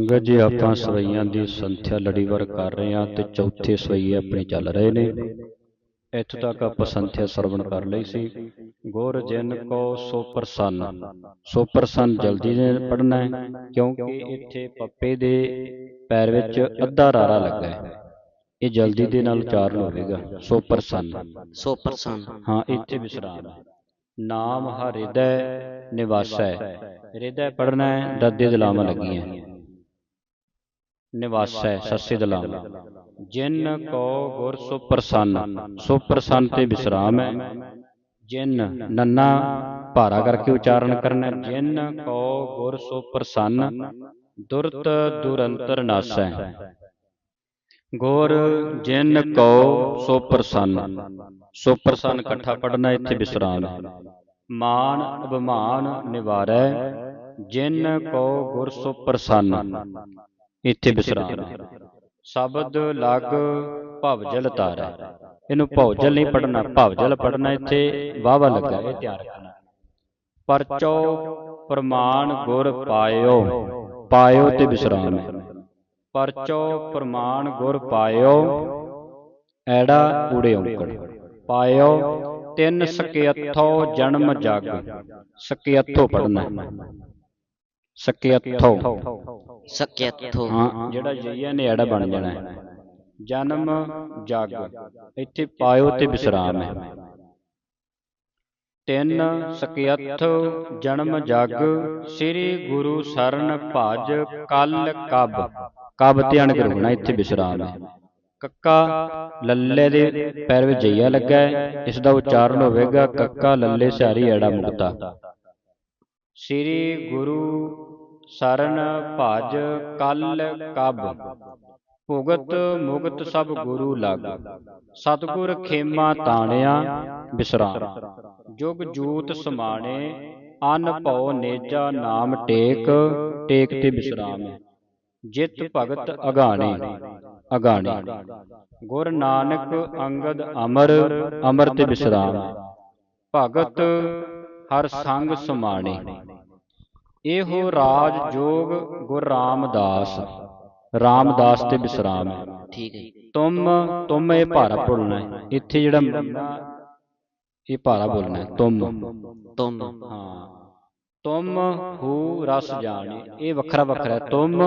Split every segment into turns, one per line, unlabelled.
ਸੰਗਤ ਜੀ ਆਪਾਂ ਸਵਈਆਂ ਦੀ ਸੰਥਿਆ ਲੜੀਵਾਰ ਕਰ ਰਹੇ ਹਾਂ ਤੇ ਚੌਥੇ ਸਵਈਏ ਆਪਣੇ ਚੱਲ ਰਹੇ ਨੇ। ਇੱਥੋਂ ਤੱਕ ਆਪਾਂ ਸੰਥਿਆ ਸਰਵਣ ਕਰ ਲਈ ਸੀ। ਗੁਰ ਜਿਨ ਕੋ ਸੋ ਪ੍ਰਸੰਨ। ਸੋ ਪ੍ਰਸੰਨ ਜਲਦੀ ਨੇ ਪੜਨਾ ਹੈ ਕਿਉਂਕਿ ਇੱਥੇ ਪੱਪੇ ਦੇ ਪੈਰ ਵਿੱਚ ਅੱਧਾ ਰਾਰਾ ਲੱਗਾ ਹੈ। ਇਹ ਜਲਦੀ ਦੇ ਨਾਲ ਉਚਾਰਨ ਹੋਵੇਗਾ। ਸੋ ਪ੍ਰਸੰਨ।
ਸੋ ਪ੍ਰਸੰਨ।
ਹਾਂ ਇੱਥੇ ਵਿਸਰਾਮ ਨਾਮ ਹਰਿਦੈ ਨਿਵਾਸੈ। ਹਿਰਦੈ ਪੜਨਾ ਹੈ ਦੱਦੇ ਦਲਾਵਾਂ ਲੱਗੀਆਂ। ਨਿਵਾਸੈ ਸੱਸੇ ਦਲਾਵਾਂ ਜਿਨ ਕੋ ਗੁਰ ਸੋ ਪ੍ਰਸੰਨ ਸੋ ਪ੍ਰਸੰਨ ਤੇ ਵਿਸਰਾਮ ਹੈ ਜਿਨ ਨੰਨਾ ਭਾਰਾ ਕਰਕੇ ਉਚਾਰਨ ਕਰਨਾ ਹੈ। ਜਿਨ ਕੋ ਗੁਰ ਸੋ ਪ੍ਰਸੰਨ ਦੁਰਤ ਦੁਰੰਤਰ ਨਾਸੈ ਗੁਰ ਜਿਨ ਕੋ ਸੋ ਪ੍ਰਸੰਨ ਸੋ ਪ੍ਰਸੰਨ ਇਕੱਠਾ ਪੜਨਾ ਇੱਥੇ ਵਿਸਰਾਮ ਹੈ ਮਾਨ ਇੱਥੇ ਵਿਸਰਾਮ ਸ਼ਬਦ ਲਗ ਭਵਜਲ ਤਾਰੈ। ਇਹਨੂੰ ਭਵਜਲ ਨਹੀਂ ਪੜਨਾ ਭਵਜਲ ਪੜਨਾ ਇੱਥੇ ਵਾਵਾ ਲੱਗਾ ਇਹ ਧਿਆਨ ਰੱਖਣਾ ਪਰਚੋ ਪ੍ਰਮਾਣ ਗੁਰ ਪਾਇਓ ਪਾਇਓ ਤੇ ਵਿਸਰਾਮ ਹੈ। ਪਰਚੋ ਪ੍ਰਮਾਣ ਗੁਰ ਪਾਇਓ, ਐੜਾ ਊੜੇ ਔਂਕੜ। ਪਾਇਓ ਤਿੰਨ ਸਕਿਅਥੋ ਜਨਮ ਜਗ, ਸਕਿਅਥੋ ਪੜਨਾ ਸਕਿਅਥੋ
ਸਕਯਥੋ
ਹਾਂ ਜਿਹੜਾ ਜਈਆ ਨੇ ਐੜਾ ਬਣ ਜਾਣਾ ਹੈ। ਜਨਮ ਜਗ। ਇੱਥੇ ਪਾਇਓ ਤੇ ਵਿਸਰਾਮ ਹੈ। ਤਿੰਨ ਸਕਯਥ ਜਨਮ ਜਗ ਸ੍ਰੀ ਗੁਰੂ ਸਰਨ ਭਜ ਕਲ ਕਬ। ਕਬ ਧਿਆਨ ਕਰਨਾ ਇੱਥੇ ਵਿਸਰਾਮ ਹੈ। ਕੱਕਾ ਲੱਲੇ ਦੇ ਪੈਰ ਵਿੱਚ ਜਈਆ ਲੱਗਾ ਹੈ। ਇਸ ਦਾ ਉਚਾਰਨ ਹੋਵੇਗਾ ਕੱਕਾ ਲੱਲੇ ਸਿਆਰੀ ਐੜਾ ਮੁਕਤਾ ਸ੍ਰੀ ਗੁਰੂ ਸਰਨ ਭਜ ਕਲ ਕਬ। ਭੁਗਤ ਮੁਗਤ ਸਭ ਗੁਰੂ ਲਗ। ਸਤਗੁਰ ਖੇਮਾ ਤਾਣਿਆ ਬਿਸਰਾਮ। ਜੁਗ ਜੂਤ ਸਮਾਣੇ, ਅਨ ਭਉ ਨੇਜਾ ਨਾਮ ਟੇਕ ਟੇਕ ਤੇ ਬਿਸਰਾਮ। ਜਿਤ ਭਗਤ ਅਗਾਣੇ ਅਗਾਣੇ। ਗੁਰ ਨਾਨਕ ਅੰਗਦ ਅਮਰ ਅਮਰ ਤੇ ਬਿਸਰਾਮ। ਭਗਤ ਹਰ ਸੰਗ ਸਮਾਣੇ। ਇਹੋ ਰਾਜ ਜੋਗ ਗੁਰ ਰਾਮਦਾਸ। ਰਾਮਦਾਸ ਤੇ ਬਿਸਰਾਮ ਹੈ।
ਠੀਕ ਹੈ।
ਤੁਮ ਤੁਮ ਇਹ ਭਾਰਾ ਬੋਲਣਾ ਹੈ। ਇੱਥੇ ਜਿਹੜਾ ਇਹ ਭਾਰਾ ਬੋਲਣਾ ਹੈ। ਤੁਮ।
ਤੁਮ।
ਹਾਂ। ਤੁਮ ਹੂ ਰਸ ਜਾਣੇ। ਇਹ ਵੱਖਰਾ ਵੱਖਰਾ ਹੈ। ਤੁਮ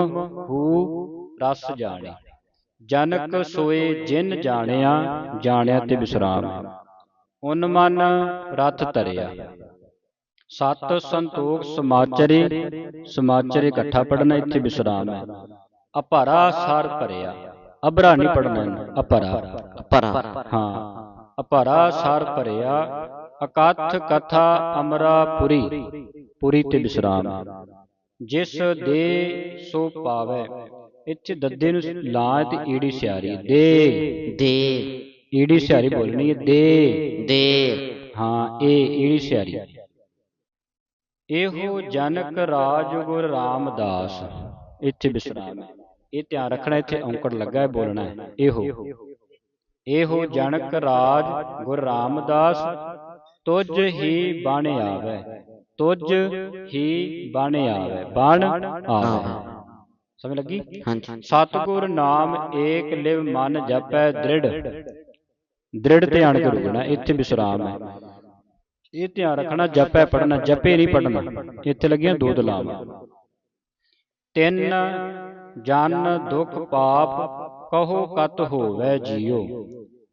ਹੂ ਰਸ ਜਾਣੇ। ਜਨਕ ਸੋਏ ਜਿਨ ਜਾਣਿਆ ਜਾਣਿਆ ਤੇ ਵਿਸਰਾਮ ਉਨ ਮਨ ਰਥ ਧਰਿਆ। ਸਤ ਸੰਤੋਖ ਸਮਾਚਰੇ ਸਮਾਚਰੇ ਇਕੱਠਾ ਪੜਨਾ ਇੱਥੇ ਵਿਸਰਾਮ ਹੈ। ਅਪਰਾ ਸਾਰ ਭਰਿਆ। ਅਬਰਾ ਨਹੀਂ ਪੜਨਾ ਅਪਰਾ।
ਪਰਾ
ਹਾਂ। ਅਪਰਾ ਸਾਰ ਭਰਿਆ। ਅਕਥ ਕਥਾ ਅਮਰਾਪੁਰੀ। ਪੁਰੀ ਤੇ ਵਿਸਰਾਮ। ਜਿਸ ਦੇ ਸੋ ਪਾਵੇ ਇੱਥੇ ਦੱਦੇ ਨੂੰ ਲਾਂ ਤੇ ਈੜੀ ਸਿਆਰੀ ਦੇ।
ਦੇ।
ਈੜੀ ਸਿਆਰੀ ਬੋਲਣੀ ਹੈ ਦੇ।
ਦੇ।
ਹਾਂ ਇਹ ਈੜੀ ਸਿਆਰੀ। ਇਹੋ ਜਨਕ ਰਾਜ ਗੁਰ ਰਾਮਦਾਸ। ਇੱਥੇ ਵਿਸਰਾਮ ਹੈ। ਇਹ ਧਿਆਨ ਰੱਖਣਾ ਇੱਥੇ ਔਂਕੜ ਲੱਗਾ ਹੈ ਬੋਲਣਾ। ਹੈ। ਇਹੋ। ਇਹੋ। ਜਨਕ ਰਾਜ ਗੁਰ ਰਾਮਦਾਸ। ਤੁਝ ਹੀ ਬਣ ਆਵੇ। ਤੁਝ ਹੀ ਬਣ ਆਵੇ। ਬਣ ਆਵੇ। ਸਮਝ ਲੱਗੀ?
ਹਾਂਜੀ
ਸਤਿਗੁਰ ਨਾਮ ਏਕ ਲਿਵ ਮਨ ਜਪੈ ਦ੍ਰਿੜ। ਦ੍ਰਿੜ। ਧਿਆਨ ਕਰੂਗਾ ਇੱਥੇ ਵਿਸਰਾਮ ਹੈ। ਇਹ ਧਿਆਨ ਰੱਖਣਾ ਜਪੈ ਪੜਨਾ ਜਪੇ ਨਹੀਂ ਪੜਨਾ ਇੱਥੇ ਲੱਗੀਆਂ ਦੋ ਦਲਾਵਾਂ। ਤਿੰਨ, ਜਨ ਦੁਖ ਪਾਪ, ਕਹੋ ਕਤ ਹੋਵੇ ਜੀਓ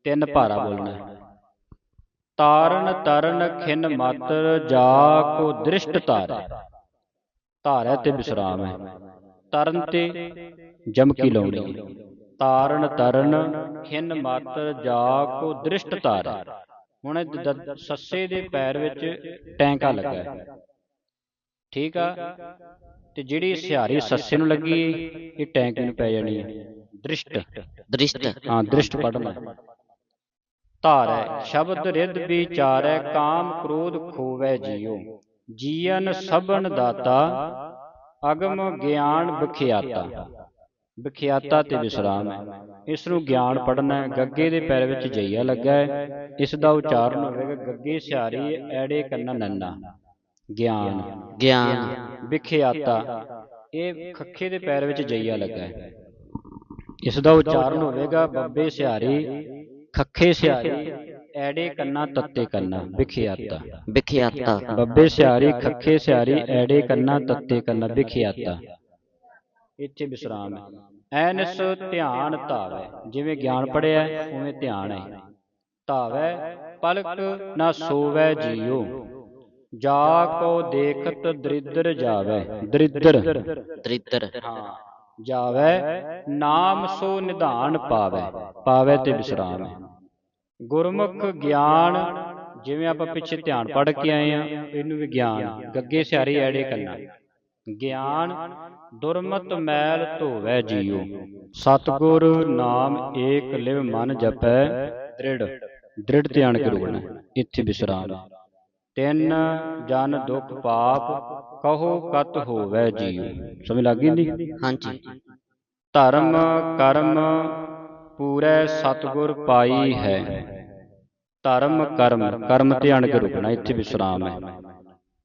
ਤਿੰਨ ਭਾਰਾ ਬੋਲਣਾ। ਤਾਰਨ ਤਰਨ ਖਿਨ ਮਾਤਰ ਜਾ ਕੋ ਦ੍ਰਿਸ਼ਟ ਧਾਰੈ। ਧਾਰੈ ਤੇ ਵਿਸਰਾਮ ਹੈ। ਤਰਨ ਤੇ ਜਮਕੀ ਲਾਉਣੀ ਤਾਰਨ ਤਰਨ ਖਿਨ ਮਾਤਰ ਜਾ ਕੋ ਦ੍ਰਿਸ਼ਟ ਧਾਰੈ। ਹੁਣ ਸੱਸੇ ਦੇ ਪੈਰ ਵਿੱਚ ਟੈਂਕਾ ਲੱਗਾ ਹੈ। ਠੀਕ ਆ? ਤੇ ਜਿਹੜੀ ਸਿਹਾਰੀ ਸੱਸੇ ਨੂੰ ਲੱਗੀ ਇਹ ਟੈਂਕੇ ਨੂੰ ਪੈ ਜਾਣੀ ਹੈ। ਦ੍ਰਿਸ਼ਟ।
ਦ੍ਰਿਸ਼ਟ।
ਹਾਂ ਦ੍ਰਿਸ਼ਟ ਪੜਨਾ ਧਾਰੈ ਸ਼ਬਦ ਰਿੱਧ ਵਿਚਾਰੈ ਕਾਮ ਕ੍ਰੋਧ ਖੋਵੈ ਜੀਉ ਜੀਵਨ ਸਭਨ ਦਾਤਾ ਅਗਮ ਗਿਆਨ ਵਿਖਿਆਤਾ ਵਿਖਿਆਤਾ ਤੇ ਵਿਸਰਾਮ ਹੈ। ਇਸ ਨੂੰ ਗਿਆਨ ਪੜਨਾ ਗੱਗੇ ਦੇ ਪੈਰ ਵਿੱਚ ਜਈਆ ਲੱਗਾ ਹੈ। ਇਸ ਦਾ ਉਚਾਰਨ ਹੋਵੇਗਾ ਗੱਗੇ ਸਿਹਾਰੀ ਐੜੇ ਕੰਨਾ ਨੰਨਾ। ਗਿਆਨ
ਗਿਆਨ।
ਵਿਖਿਆਤਾ ਇਹ ਖੱਖੇ ਦੇ ਪੈਰ ਵਿੱਚ ਜਈਆ ਲੱਗਾ ਹੈ। ਇਸ ਦਾ ਉਚਾਰਨ ਹੋਵੇਗਾ ਬੱਬੇ ਸਿਹਾਰੀ ਖੱਖੇ ਸਿਹਾਰੀ ਐੜੇ ਕੰਨਾ ਤੱਤੇ ਕੰਨਾ। ਵਿਖਿਆਤਾ
ਵਿਖਿਆਤਾ।
ਬੱਬੇ ਸਿਹਾਰੀ ਖੱਖੇ ਸਿਹਾਰੀ ਐੜੇ ਕੰਨਾ ਤੱਤੇ ਕੰਨਾ। ਵਿਖਿਆਤਾ। ਇੱਥੇ ਵਿਸਰਾਮ ਹੈ। ਐਨਸ ਧਿਆਨ ਧਾਵੈ ਜਿਵੇਂ ਗਿਆਨ ਪੜਿਆ ਉਵੇਂ ਧਿਆਨ ਹੈ। ਧਾਵੈ ਪਲਕ ਨਾ ਸੋਵੈ ਜੀਉ ਜਾ ਕੋ ਦੇਖਤ ਦਰਿਦਰ ਜਾਵੈ। ਦਰਿਦਰ।
ਦ੍ਰਿਦਰ
ਹਾਂ। ਜਾਵੈ ਨਾਮ ਸੋ ਨਿਧਾਨ ਪਾਵੈ ਪਾਵੈ ਤੇ ਵਿਸਰਾਮ। ਗੁਰਮੁਖ ਗਿਆਨ ਜਿਵੇਂ ਆਪਾਂ ਪਿੱਛੇ ਧਿਆਨ ਪੜ ਕੇ ਆਏ ਆ ਇਹਨੂੰ ਵੀ ਗਿਆਨ ਗੱਗੇ ਸਿਆਰੀ ਐੜੇ ਕੰਨਾ। ਗਿਆਨ ਦੁਰਮਤ ਮੈਲ ਧੋਵੈ ਜੀਉ। ਸਤਗੁਰ ਨਾਮ ਏਕ ਲਿਵ ਮਨ ਜਪੈ ਦ੍ਰਿੜ। ਦ੍ਰਿੜ। ਧਿਆਨ ਕਰੂਣਾ ਇੱਥੇ ਵਿਸਰਾਮ। ਤਿੰਨ ਜਨ ਦੁਖ ਪਾਪ ਕਹੋ ਕਤ ਹੋਵੈ ਜੀਉ। ਸਮਝ ਲੱਗ ਗਈ ਨਹੀਂ
ਹਾਂਜੀ।
ਧਰਮ ਕਰਮ ਪੂਰੇ ਸਤਗੁਰ ਪਾਈ ਹੈ। ਧਰਮ ਕਰਮ। ਕਰਮ ਧਿਆਨ ਕੇ ਰੁਕਣਾ ਇੱਥੇ ਵਿਸਰਾਮ ਹੈ।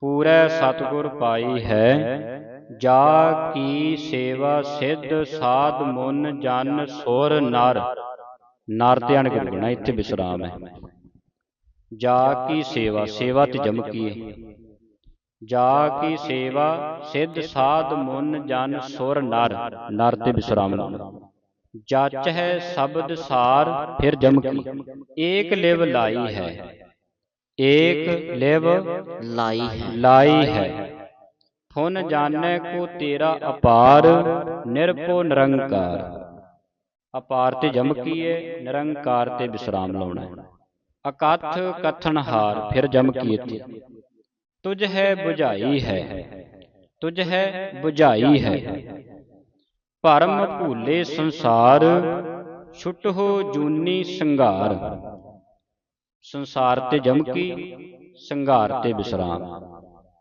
ਪੂਰੇ ਸਤਗੁਰ ਪਾਈ ਹੈ। ਜਾ ਕੀ ਸੇਵਾ ਸਿੱਧ ਸਾਧ ਮੁਨ ਜਨ ਸੁਰ ਨਰ। ਨਰ ਧਿਆਨ ਕੇ ਰੁਕਣਾ ਇੱਥੇ ਵਿਸਰਾਮ ਹੈ। ਜਾ ਕੀ ਸੇਵਾ ਸੇਵਾ ਤੇ ਜਮਕੀ ਹੈ। ਜਾ ਕੀ ਸੇਵਾ ਸਿੱਧ ਸਾਧ ਮੁਨ ਜਨ ਸੁਰ ਨਰ। ਨਰ ਤੇ ਵਿਸਰਾਮ ਲਾਉਣਾ ਜਚ ਹੈ ਸ਼ਬਦ ਸਾਰ, ਫਿਰ ਜਮਕੀ ਏਕ ਲਿਵ ਲਾਈ ਹੈ। ਏਕ ਲਿਵ
ਲਾਈ ਹੈ।
ਲਾਈ ਹੈ। ਫੁਨ ਜਾਣੈ ਕੋ ਤੇਰਾ ਅਪਾਰ ਨਿਰਭਉ ਨਿਰੰਕਾਰ। ਅਪਾਰ ਤੇ ਜਮਕੀ ਹੈ ਨਿਰੰਕਾਰ ਤੇ ਵਿਸਰਾਮ ਲਾਉਣਾ। ਹੈ ਅਕਥ ਕਥਨ ਹਾਰ ਫਿਰ ਜਮਕੀ ਇੱਥੇ ਤੁਝ ਹੈ 부ਝਾਈ ਹੈ। ਤੁਝ ਹੈ 부ਝਾਈ ਹੈ। ਭਰਮ ਭੂਲੇ ਸੰਸਾਰ ਛੁਟਹੁ ਜੂਨੀ ਸੰਘਾਰ। ਸੰਸਾਰ ਤੇ ਜਮਕੀ ਸੰਘਾਰ ਤੇ ਵਿਸਰਾਮ।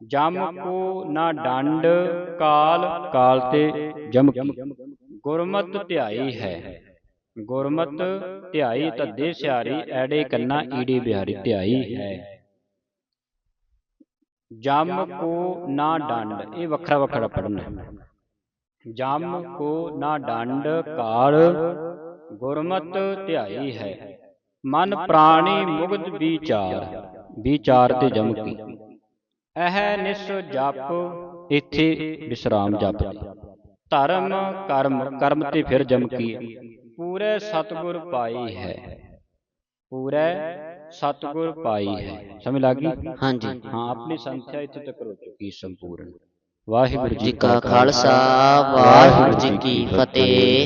ਜਮ ਕੋ ਨਾ ਡੰਡ, ਕਾਲ ਕਾਲ ਤੇ ਜਮਕੀ ਗੁਰਮਤ ਧਿਆਈ ਹੈ। ਗੁਰਮਤ ਧਿਆਈ ਧੱਦੇ ਸਿਆਰੀ, ਐੜੇ ਕੰਨਾ ਈੜੀ ਬਿਹਾਰੀ ਧਿਆਈ ਹੈ। ਜਮ ਕੋ ਨਾ ਡੰਡ, ਇਹ ਵੱਖਰਾ ਵੱਖਰਾ ਪੜਨਾ ਜਮ ਕੋ ਨਾ ਡੰਡ, ਕਾਲ, ਗੁਰਮਤ ਧਿਆਈ ਹੈ। ਮਨ ਪ੍ਰਾਣੀ ਮੁਗਧ ਵਿਚਾਰ ਵਿਚਾਰ। ਤੇ ਜਮਕੀ ਇਹ ਨਿਸ ਜਪ ਇੱਥੇ ਵਿਸਰਾਮ ਜਪ। ਧਰਮ ਕਰਮ ਕਰਮ ਤੇ ਫਿਰ ਜਮਕੀ ਹੈ। ਪੂਰੇ ਸਤਗੁਰ ਪਾਈ ਹੈ। ਪੂਰੇ ਸਤਗੁਰ ਪਾਈ ਹੈ। ਸਮਝ ਲੱਗ ਗਈ?
ਹਾਂਜੀ।
ਹਾਂ ਆਪਣੀ ਸੰਥਿਆ ਇੱਥੇ ਤੱਕ ਹੋ ਚੁੱਕੀ ਸੰਪੂਰਨ ਵਾਹਿਗੁਰੂ
ਜੀ ਕਾ ਖਾਲਸਾ ਵਾਹਿਗੁਰੂ ਜੀ ਕੀ ਫਤਿਹ।